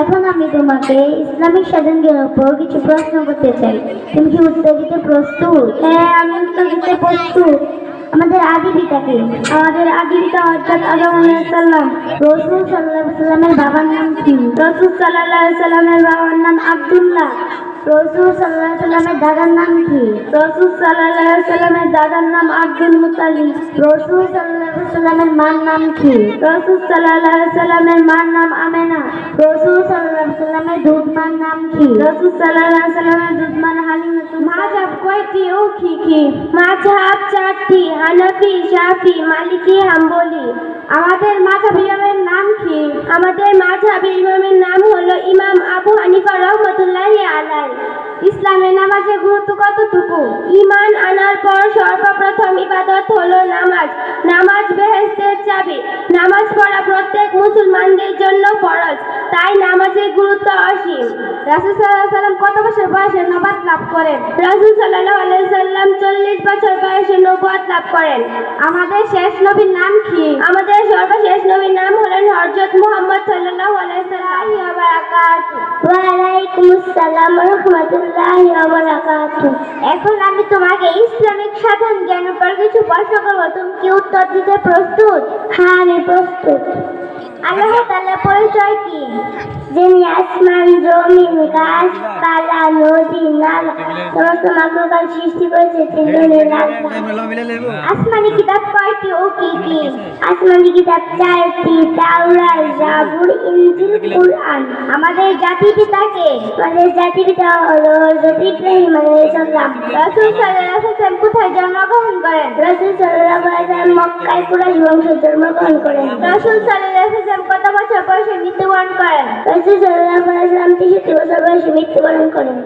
এখন আমি তোমাকে ইসলামিক স্বাধীনতার উপর কিছু প্রশ্ন করতে চাই। তুমি কি উত্তর দিতে প্রস্তুত? হ্যাঁ আমি উত্তর দিতে প্রস্তুত। আমাদের আদি পিতাকে আমাদের আদি পিতা অর্থাৎ আদম রসুল সাল্লাহ সাল্লামের বাবার নাম কি? রসুল সাল্লাহ সাল্লামের বাবার নাম আব্দুল্লাহ। রসুল সাল্লাহ সাল্লামের দাদার নাম কি রসুল সাল্লাহ সাল্লামের দাদার নাম আব্দুল মুতালিব রসুল সাল্লাহ সাল্লামের মার নাম কি রসুল সাল্লাহ সাল্লামের মার নাম আমেনা রসুল সাল্লাহ সাল্লামের দুধ মার নাম কি রসুল সাল্লাহ সাল্লামের দুধ মার হালিম মাঝাব কয়টি ও কি কি মাঝাব চারটি হানাফি শাফি মালিকি হাম্বলি আমাদের মাঝাব ইমামের নাম কি আমাদের মাঝাব ইমামের নামাজের গুরুত্ব কতটুকু ইমান আনার পর সর্বপ্রথম ইবাদত হলো নামাজ। নামাজ বেহেস্তের চাবি। নামাজ পড়া প্রত্যেক মুসলমানদের জন্য ফরজ। তাই নামাজের গুরুত্ব অসীম। রাসুল সাল্লাহ সাল্লাম কত বছর বয়সে নবাদ লাভ করেন? রাসুল সাল্লাহ সাল্লাম চল্লিশ বছর বয়সে নবাদ লাভ করেন। আমাদের শেষ নবীর নাম কি? আমাদের সর্বশেষ নবীর নাম হলেন হরজত মুহাম্মদ সাল্লাল্লাহু আলাইহি সাল্লাম ওয়া বারাকাতু ওয়া আলাইকুম আসসালাম ওয়া রাহমাতুল্লাহি ওয়া বারাকাতু এখন আমি তোমাকে ইসলামিক সাধারণ জ্ঞান উপর কিছু প্রশ্ন করব। তুমি কি উত্তর দিতে প্রস্তুত? হ্যাঁ আমি প্রস্তুত। আল্লাহ তাআলা পরিচয় কি? যিনি আসমান জমিন গাছপালা নদী আমাদের জাতি পিতাকে আমাদের জাতি পিতা হলো কোথায় জন্মগ্রহণ করেন রাসূল সাল্লাল্লাহু মক্কায় কুরাইশ বংশে জন্মগ্রহণ করেন রাসূল সাল্লাল্লাহু কত বছর বয়সে মৃত্যুবরণ করেন? রাসূল সাল্লাল্লাহু আলাইহি ওয়াসাল্লাম 63 বছর বয়সে মৃত্যুবরণ করেন।